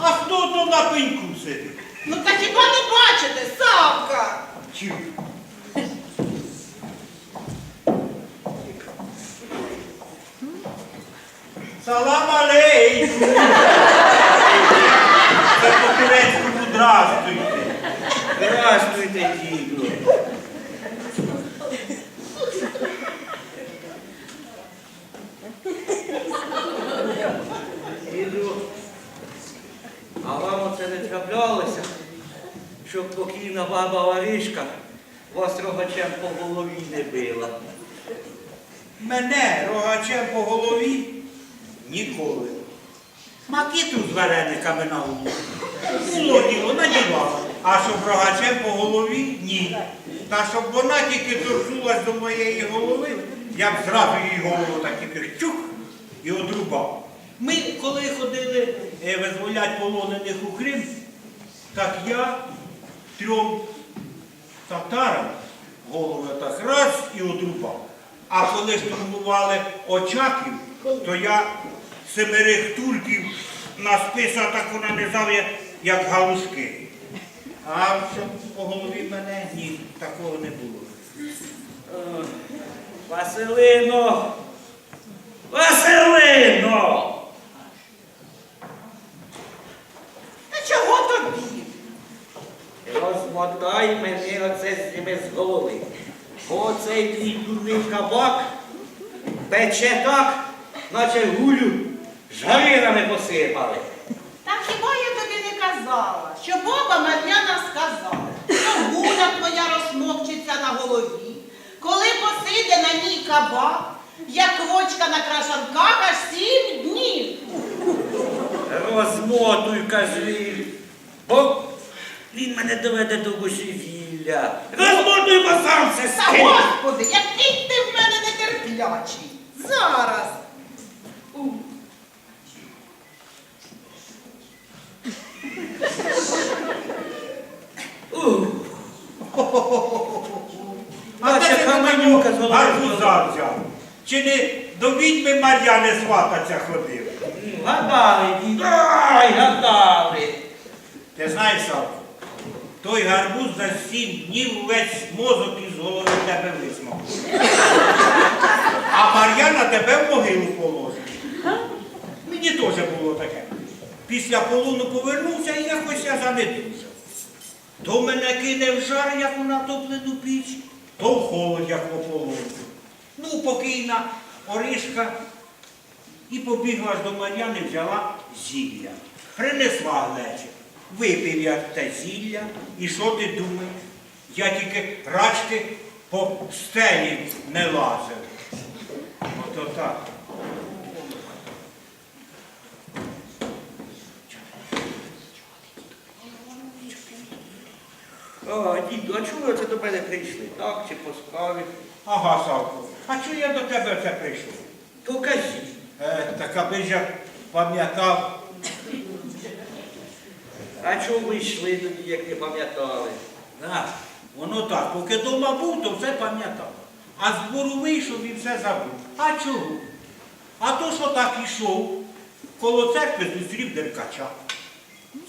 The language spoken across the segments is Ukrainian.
А хто то на пеньку сидить? Ну та хіба не бачите, Савка? Чим? Салам алейкум! Це по-турецькому здрастуйте. Здравствуйте, діду. Діду, оце не траплялося, щоб покійна баба Варишка вас рогачем по голові не била. Мене рогачем по голові ніколи. Макіту з варениками на голову. Було діло, надівала. А щоб рогачем по голові ні. Та щоб вона тільки торкнулась до моєї голови, я б зразу її голову так тільки чух і одрубав. Ми, коли ходили е, визволять полонених у Крим, так я трьом татарам голови так раз і одрубав. А коли штурмували Очаків, то я семерих турків на списа так вона не як, як галушки. А по голові мене ні, такого не було. Василино! Василино! Чого тобі? Розмотай мене оце з ними з голови. Бо цей твій дурний кабак пече так, наче гулю жаринами посипали. Та хіба я тобі не казала, що баба Мар'яна сказала, що гуля твоя розмокчиться на голові, коли посиде на ній кабак, як квочка на крашанках аж сім днів. Розмотуй, кажи, бо він мене доведе до божевілля. Розмотуй, сам все Та скину. господи, який ти в мене нетерплячий. Зараз. У. Ух, А Наче де ти каменюка з мене голови гарбуза взяв? Чи не до відьми Мар'яни свататься ходив? гадали, діду, ай, гадали. Ти знаєш, Савко, той гарбуз за сім днів весь мозок із голови тебе висмав. А Мар'яна тебе в могилу положить. Мені теж було таке. Після полону повернувся і якось я занедужав. То мене кине в жар, як у натоплену піч, то в холод, як по полону. Ну, покійна Оришка і побігла ж до Мар'яни, взяла зілля. Принесла глечик. Випив я те зілля, і що ти думаєш? Я тільки рачки по стелі не лазив. Ото так. О, діду, а чого ви це до мене прийшли? Так чи по справі? Ага, Савко, а чого я до тебе це прийшов? То кажіть. Е, так аби ж я пам'ятав, А чого ви йшли тоді, як не пам'ятали? Воно так, поки дома був, то все пам'ятав. А з двору вийшов і все забув. А чого? А то, що так ішов, коло церкви зустрів деркача.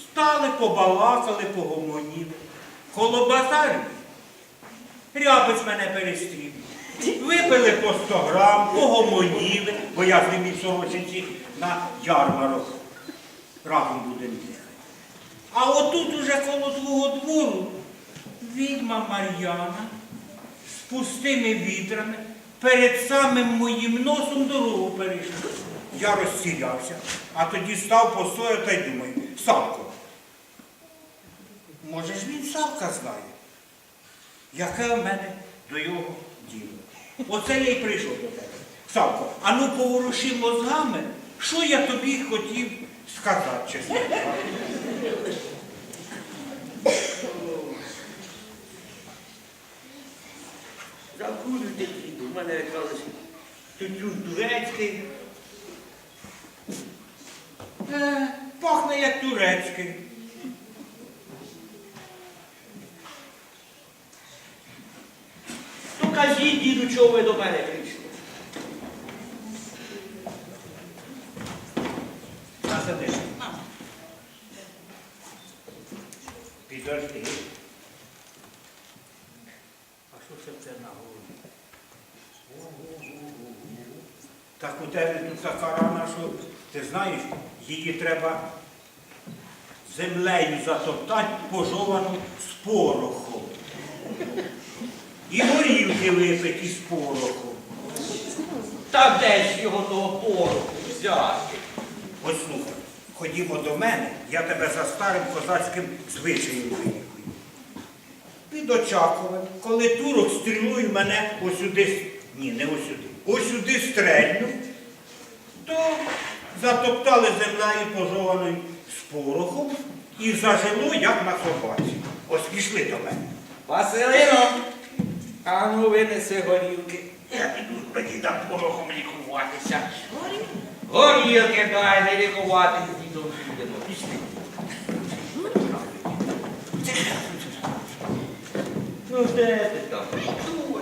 Стали, побалакали, погомоніли. Коло базарю рябець мене перестрів. Випили по 100 грам, погомоніли, бо я з ним в Сорочинці на ярмарок разом будемо. А отут уже коло твого двору відьма Мар'яна з пустими відрами перед самим моїм носом дорогу перейшла. Я розсірявся, а тоді став постояв та й думаю, Савко, може ж він Савка знає, яке в мене до його діло. Оце я й прийшов до тебе. Савко, а ну поворуши мозгами, що я тобі хотів сказати, чесно. Закурюйте, діду, в мене якраз тютюн турецький. Е, пахне як турецький. То кажіть, діду, чого ви до мене прийшли? Насадиш. Підожди. А що це в тебе на голові? Так у тебе тут така рана, що ти знаєш, її треба землею затоптати пожовану з порохом. І горілки випити з порохом. Та де ж його того пороху взяти? Ось слухай, ходімо до мене, я тебе за старим козацьким звичаєм виїхаю. Під Очаковим, коли турок стрілою мене осюди, ні, не осюди, осюди стрельнув, то затоптали землею пожованою з порохом і зажило, як на собаці. Ось пішли до мене. Василино, а ну винеси горілки. Я піду тоді там порохом лікуватися. Горілки дай, не лікувати з дідом будемо. Пішли. Ну де ти там? Мамо,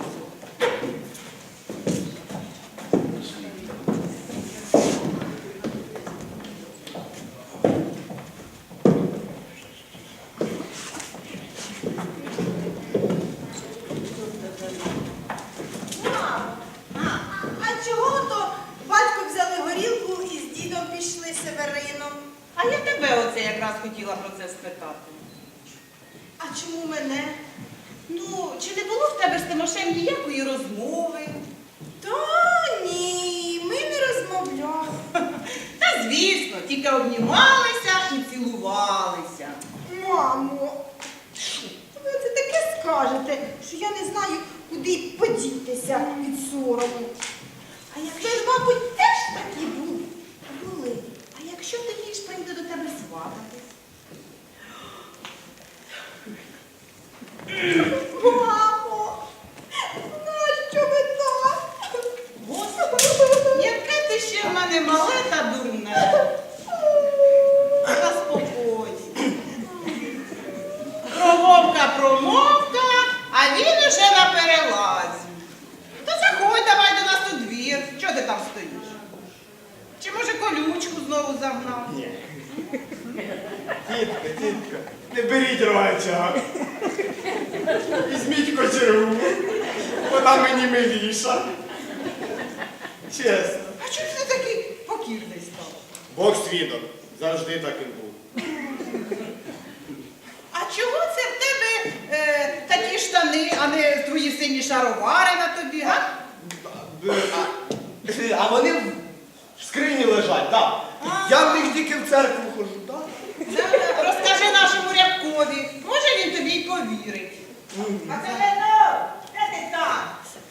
Василино, де ти там?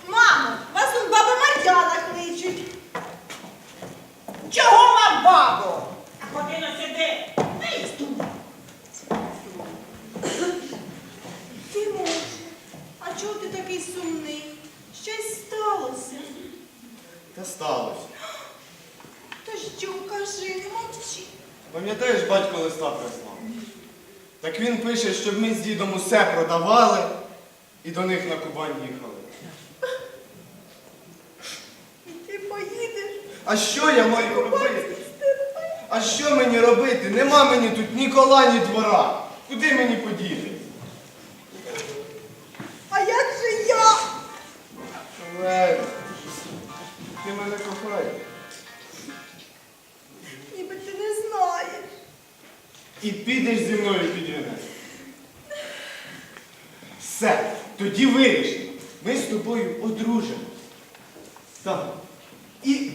Мамо, вас тут баба Мар'яна кличуть. Чого вам, бабо? А ходи на сюди. Та й тут. Тимоше, а чого ти такий сумний? Щось сталося. Та сталося. Та що, кажи, не мовчи. Пам'ятаєш, батько листа прислав? Так він пише, щоб ми з дідом усе продавали них на Кубань їхали. І ти поїдеш. А що я маю робити? А що мені робити? Нема мені тут ні кола, ні двора. Куди мені подіти? А як же я? Лель, ти мене кохаєш. Ніби ти не знаєш. І підеш зі мною під вінець. Все, тоді вирішимо. Ми з тобою одружимось. Так. І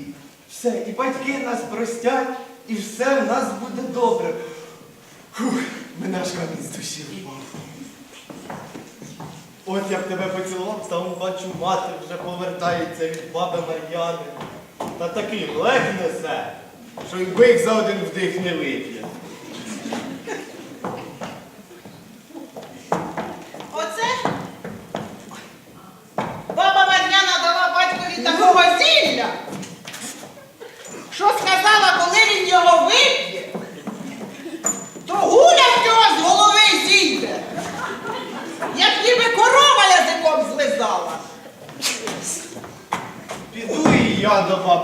все, і батьки нас простять, і все в нас буде добре. Фух, мене аж камінь з душі впав. От я б тебе поцілував, там бачу, мати вже повертається від баби Мар'яни. Та такий лег несе, що й бик за один вдих не вип'є.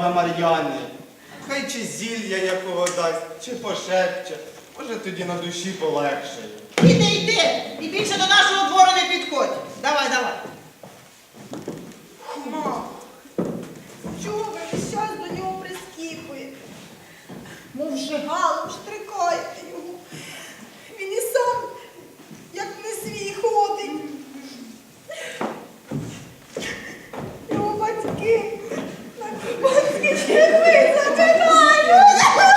на Мар'яни. Хай чи зілля якого дасть, чи пошепче. Може тоді на душі полегше. Іди, йди! І більше до нашого двору не підходь. Давай, давай. Ма, чого ви весь до нього прискіпуєте? Мов жигалом штрикаєте його. Він і сам, як не свій ходить. Дівчинки, зачекаю!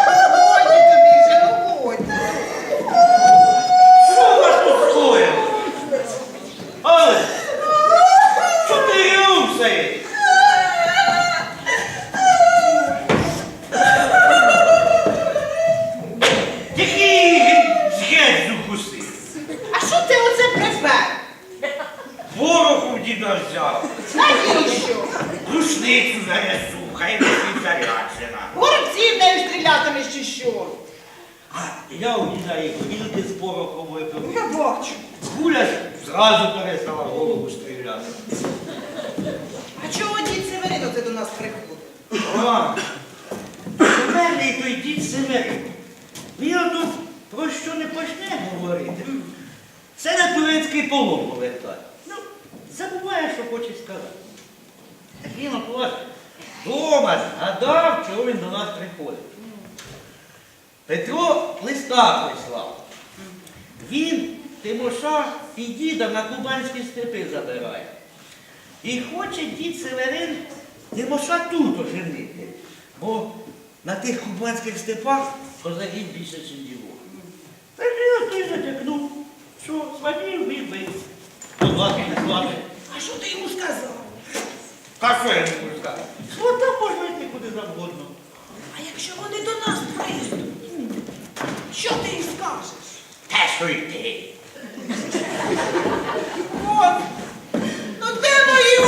степи забирає. І хоче дід Северин Тимоша тут оженити, бо на тих кубанських степах козаків більше, ніж дівок. Та ж той затякнув, що звалів вибив. Козаки ну, не звали. А що ти йому сказав? Та що я йому сказав? Свата ну, можна йти куди завгодно. А якщо вони до нас приїздуть, що ти їм скажеш? Те що йти. От, ну де мої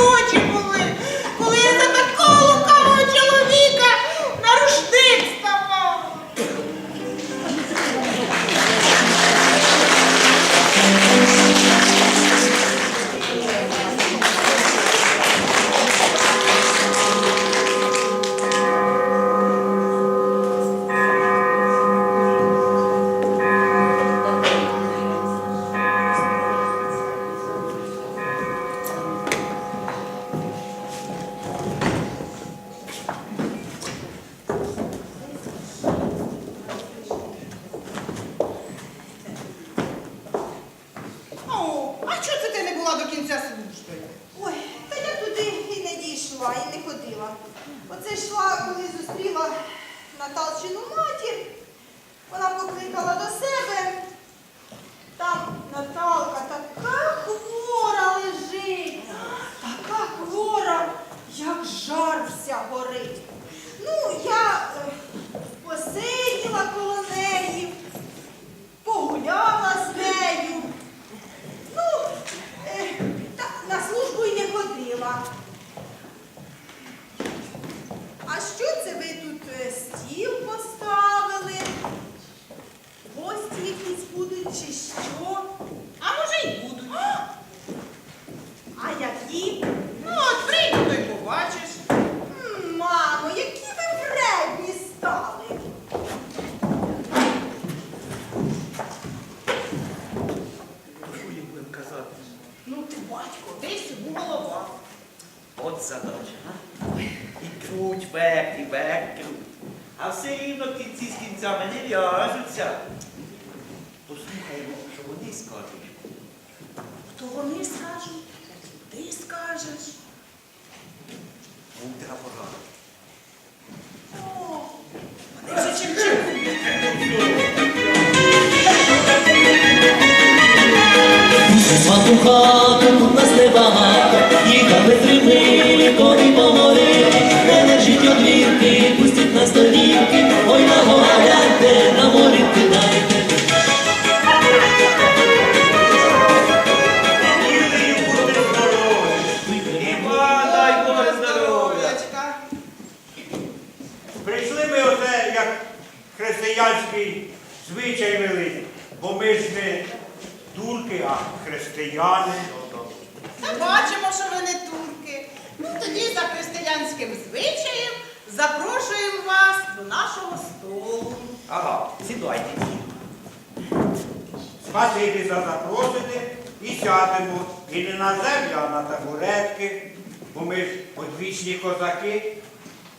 번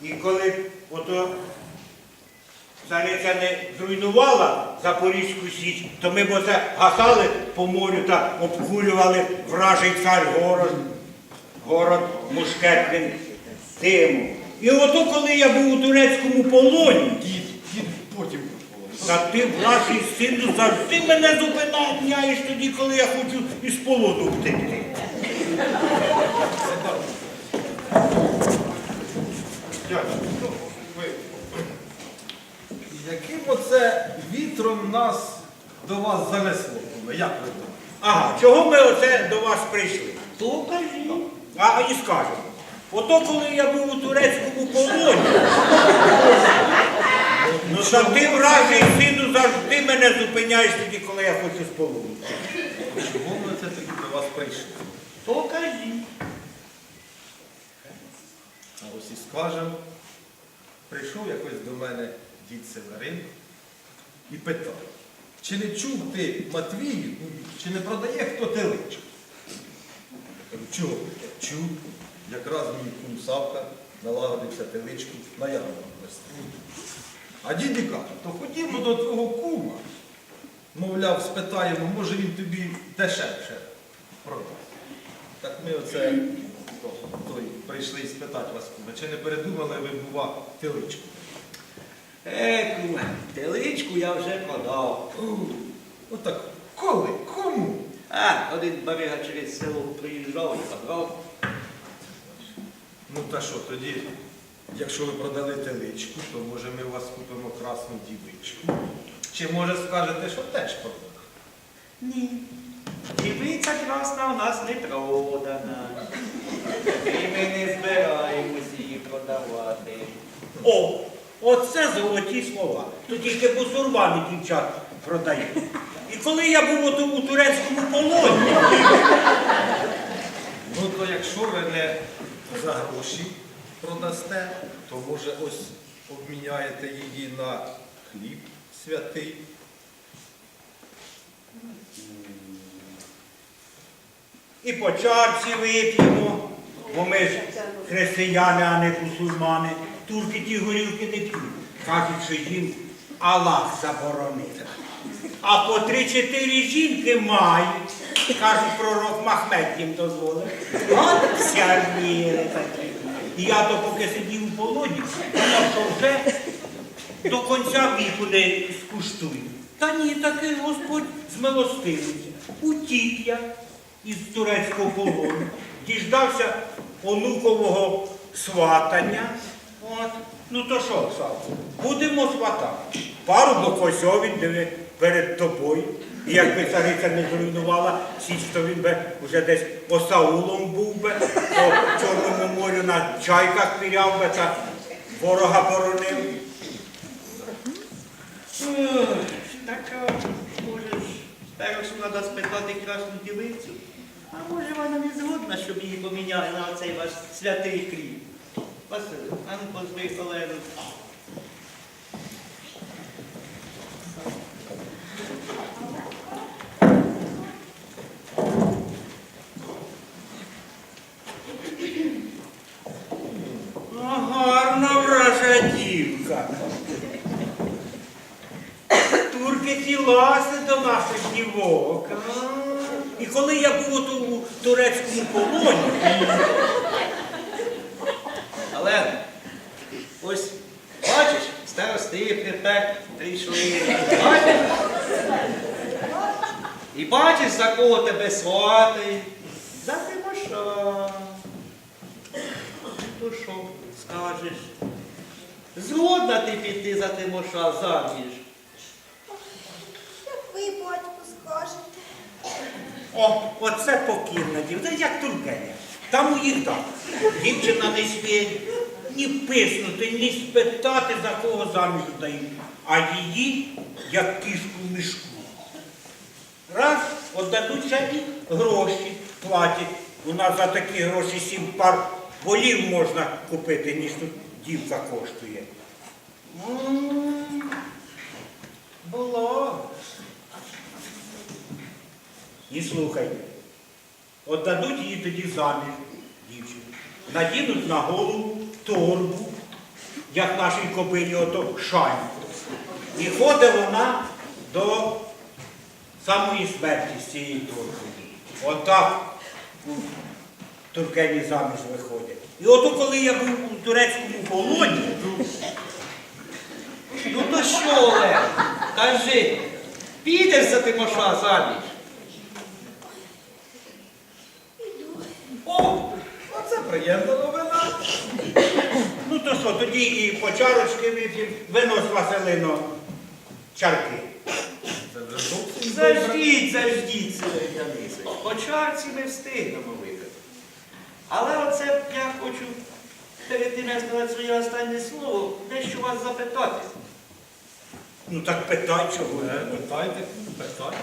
І коли ото цариця не зруйнувала Запорізьку Січ, то ми б оце гасали по морю та обкурювали вражий цар город, город мушкетним димом. І ото коли я був у турецькому полоні, Дід, дід потім. та ти, вражий сину, завжди мене зупиняєш тоді, коли я хочу із полону втекти. Яким оце вітром нас до вас занесло? Як ви думаєте? Ага, чого ми оце до вас прийшли? То кажи. А і скажемо. Ото коли я був у турецькому полоні, ну та ти вражий сину завжди мене зупиняєш тоді, коли я хочу з полону. Чого ми це тоді до вас прийшли? То кажи. І скажемо, прийшов якось до мене дід Северин і питав, чи не чув ти Матвію, ну, чи не продає хто теличку? Я чого? Чув. Якраз мій кум Савка налагодився теличку на ярмарку вести. А дід і каже, то ходімо до твого кума. Мовляв, спитаємо, може він тобі дешевше продасть. Так ми оце той, прийшли спитати вас, куме, чи не передумали ви, бува, теличку? Е, куме, теличку я вже продав. Ну так коли? Кому? А, один барига через село приїжджав і забрав. Ну та що, тоді, якщо ви продали теличку, то може ми у вас купимо красну дівичку. Чи може скажете, що теж продали? Ні. Дівиця красна у нас не продана. І ми не збираємось її продавати. О, оце золоті слова. То тільки бусурмани дівчат продають. І коли я був ото у турецькому полоні, Ну то якщо ви не за гроші продасте, то може ось обміняєте її на хліб святий. і по чарці вип'ємо, бо ми ж християни, а не мусульмани. Турки ті горілки не п'ють. Кажуть, що їм Аллах заборонив. А по три-чотири жінки мають. Кажуть, пророк Махмед їм дозволив. От вся віри такі. І я то поки сидів у полоні, що вже до кінця віку не скуштую. Та ні, таки Господь змилостивився. Утік я із турецького полону, діждався онукового сватання. От. Ну то що, Савко, будемо сватати. Парубок ось він перед тобою. І якби цариця не зруйнувала січ, то він би вже десь осаулом був би, по Чорному морю на чайках піряв би та ворога боронив. Так, може, спершу треба спитати красну дівицю. А може вона не згодна, щоб її поміняли на цей ваш святий хліб? Василь, а ну позви колегу. А гарна вража дівка. Турки ті ласи до наших дівок. а. І коли я був ото у турецькому полоні, Але ось бачиш, старости тепер прийшли. Бачиш? І бачиш, за кого тебе сватають? За Тимоша. То що скажеш? Згодна ти піти за заміж. Як ви, батько, скажете? о, оце покірна дівка, як тургеня. Там у їх так. Дівчина не сміє ні писнути, ні спитати, за кого заміж дають, а її, як кішку в мішку. Раз, отдадуть ще і гроші платять. У нас за такі гроші сім пар волів можна купити, ніж тут дівка коштує. Було. слухайте. От дадуть її тоді заміж, дівчину. Надінуть на голову торбу, як нашій кобилі, ото шаньку. І ходить вона до самої смерті з цієї торби. Отак Туркені заміж виходять. І ото коли я був у турецькому полоні, Ну то що, Олег, кажи, підеш за Тимоша заміж? О, оце приємна новина. ну то що, тоді і по чарочки вип'ємо, винос Василино чарки. Заждіть, заждіть, Сергій По чарці ми встигнемо випити. Але оце я хочу перед тим, як сказати своє останнє слово, дещо вас запитати. Ну так питай чого. Е, Питайте, питайте.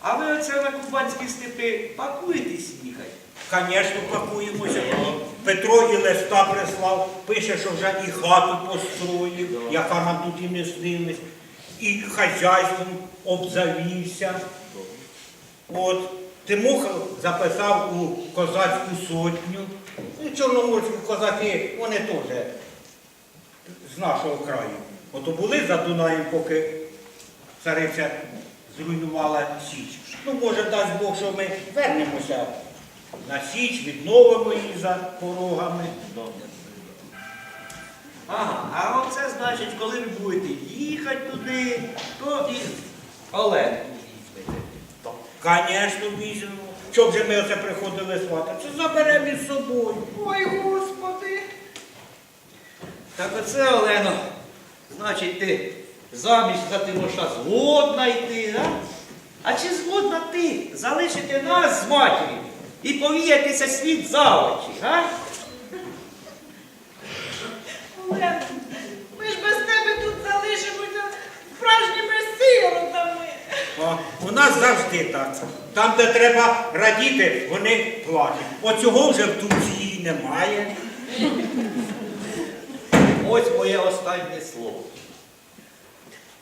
А ви оце на кубанські степи пакуєтесь їхати? Звісно, пакуємося. Петро і листа прислав, пише, що вже і хату построїв, яка нам тут і не снилась, і хазяйством обзавівся. От. Тимоха записав у козацьку сотню. І чорноморські козаки, вони теж з нашого краю. Ото були за Дунаєм, поки цариця зруйнувала Січ. Ну, може, дасть Бог, що ми вернемося на Січ, відновимо її за порогами. Ага, а оце значить, коли ви будете їхати туди, то і Олег візьмете. Звісно, візьмемо. Щоб же ми оце приходили свата? Це заберемо із собою. Ой, Господи. Так оце, Олено, значить, ти заміж за Тимоша згодна йти, а? А чи згодна ти залишити нас з матір'ю і повіятися світ за очі, а? Олена, ми ж без тебе тут залишимося справжніми сиротами. О, у нас завжди так. Там, де треба радіти, вони плачуть. Оцього вже в Турції немає. Ось моє останнє слово.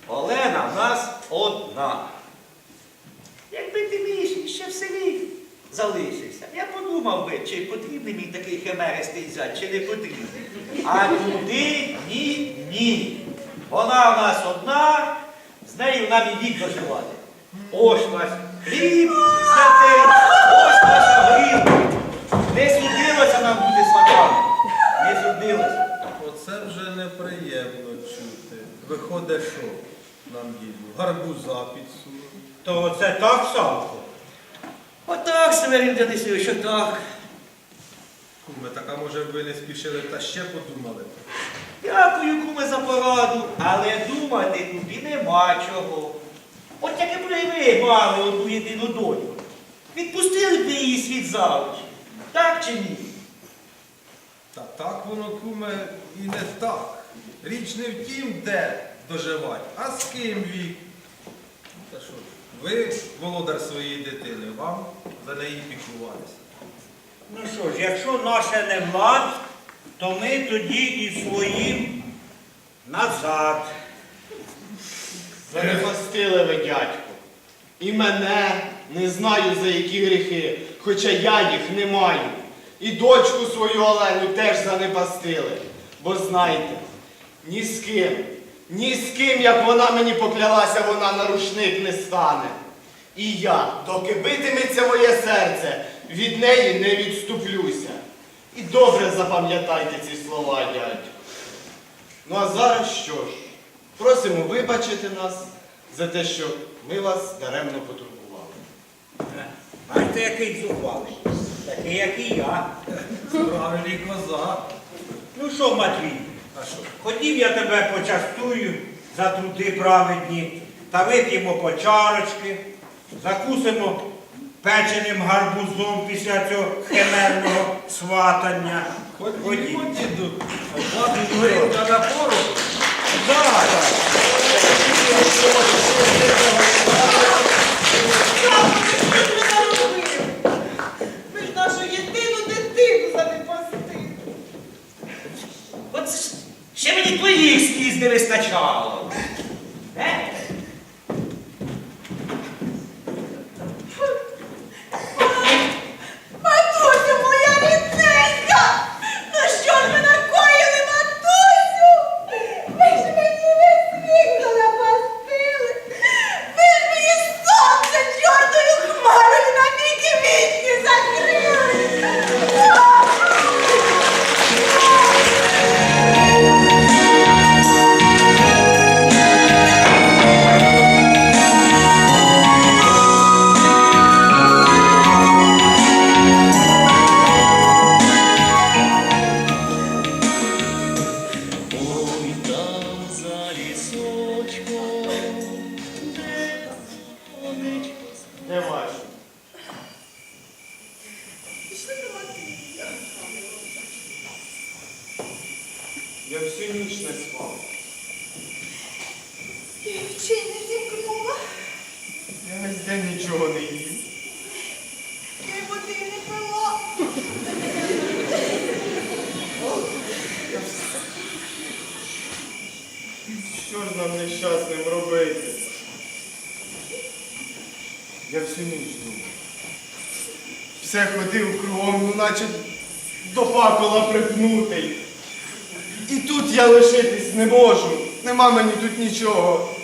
Олена в нас одна. Якби ти між ще в селі залишився, я подумав би, чи потрібний мій такий химеристий зять, чи не потрібний. А туди ні, ні. Вона в нас одна, з нею нам і вік доживати. Ось наш хліб святий, ось наша горілка. Не судилося нам бути сватами. Не судилося. Оце вже неприємно чути. Виходить, що нам діду? Гарбуза підсунули. То це так, Савко? Отак, Северин Денисович, що так. Куме, так а може ви не спішили та ще подумали? Дякую, куме, за пораду, але думати тобі нема чого. От якби ви мали одну єдину доньку, відпустили б ви її світ за. Так чи ні? Та так воно, куме, і не так. Річ не в тім, де доживати, а з ким вік. Та що ж, ви, володар своєї дитини, вам за неї піклуватися. Ну що ж, якщо наше не влад, то ми тоді і своїм назад. Перехостили ви, дядько. І мене не знаю за які гріхи, хоча я їх не маю. І дочку свою Олену теж занепастили. Бо знайте, ні з ким, ні з ким, як вона мені поклялася, вона на рушник не стане. І я, доки битиметься моє серце, від неї не відступлюся. І добре запам'ятайте ці слова, дядько. Ну а зараз що ж? Просимо вибачити нас за те, що ми вас даремно потурбували. Бачите, який зухвалий. Такий, як і я. Справжній козак. Ну що, Матвій, А що? хотів я тебе почастую за труди праведні, та вип'ємо по чарочки, закусимо печеним гарбузом після цього химерного сватання. Ходімо, діду, горілка на пору. Зараз. Що ти наробив? Ви ж нашу єдину дитину занепастили. От ж ще мені твоїх скіз не вистачало. Е? всю ніч не спав. Я очей не зімкнула. Я весь день нічого не їв. Я й води не пила. Що ж нам нещасним робити? Я всю ніч думав. Все ходив кругом, ну наче до факола припнутий. І тут я лишитись не можу. Нема мені тут нічого.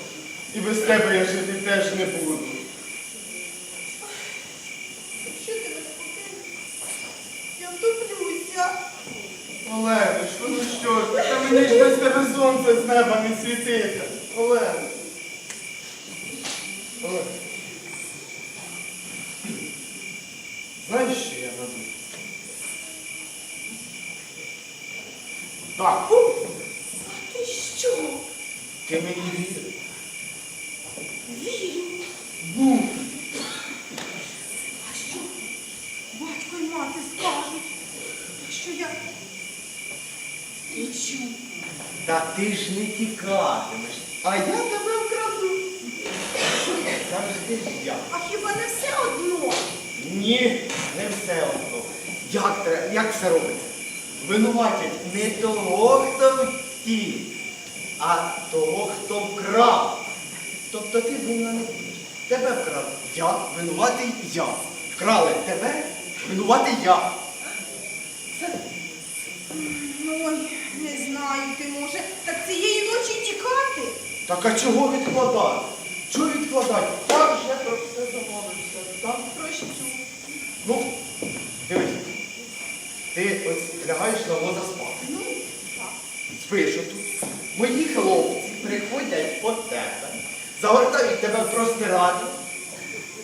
І без тебе я жити теж не буду. Що ти мене покинеш? Я втоплюся. Оленочко, ну що ж, та мені ж без тебе сонце з неба не світити. Олена. Олена. Знаєш, що я надумав? Так, А ти що? ти мені віриш? Вірю. Ну, А що? Батько й мати скажуть, що я течу. та ти ж не тікатимеш, а я тебе вкраду. Завжди ж я. А хіба не все одно? Ні, не все одно. Як, тре- як все робиться? Винуватять не того, хто втік, а того, хто вкрав. Тобто ти винна не будеш. Тебе вкрав я, винуватий я. Вкрали тебе, винуватий я. Ну, ой, не знаю, ти може. Так цієї ночі тікати? Так а чого відкладати? Чого відкладати? Так вже про все домовився. Так? Прощу. Ну. Ти ось лягаєш на воза спати. Ну, так. Спиш отут. Мої хлопці приходять по тебе, загортають тебе в простираду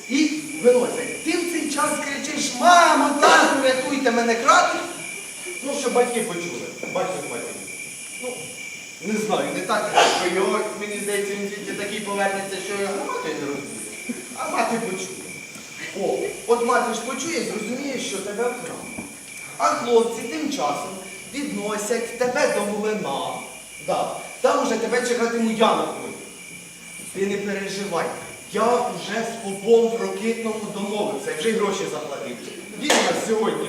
і виносять. Ти в цей час кричиш, мамо, тату, рятуйте мене крадуть. Ну, щоб батьки почули. Батько матері. Ну, не знаю, не так, що його, мені здається, він тільки такий повернеться, що його мати не розбуде. А мати почує. О, от мати ж почує, зрозуміє, що тебе вкрав. А хлопці тим часом відносять тебе до млина. Там уже тебе чекатиму я на. Ти не переживай. Я вже з попом в рокитному домовився вже й гроші заплатив. Він нас сьогодні.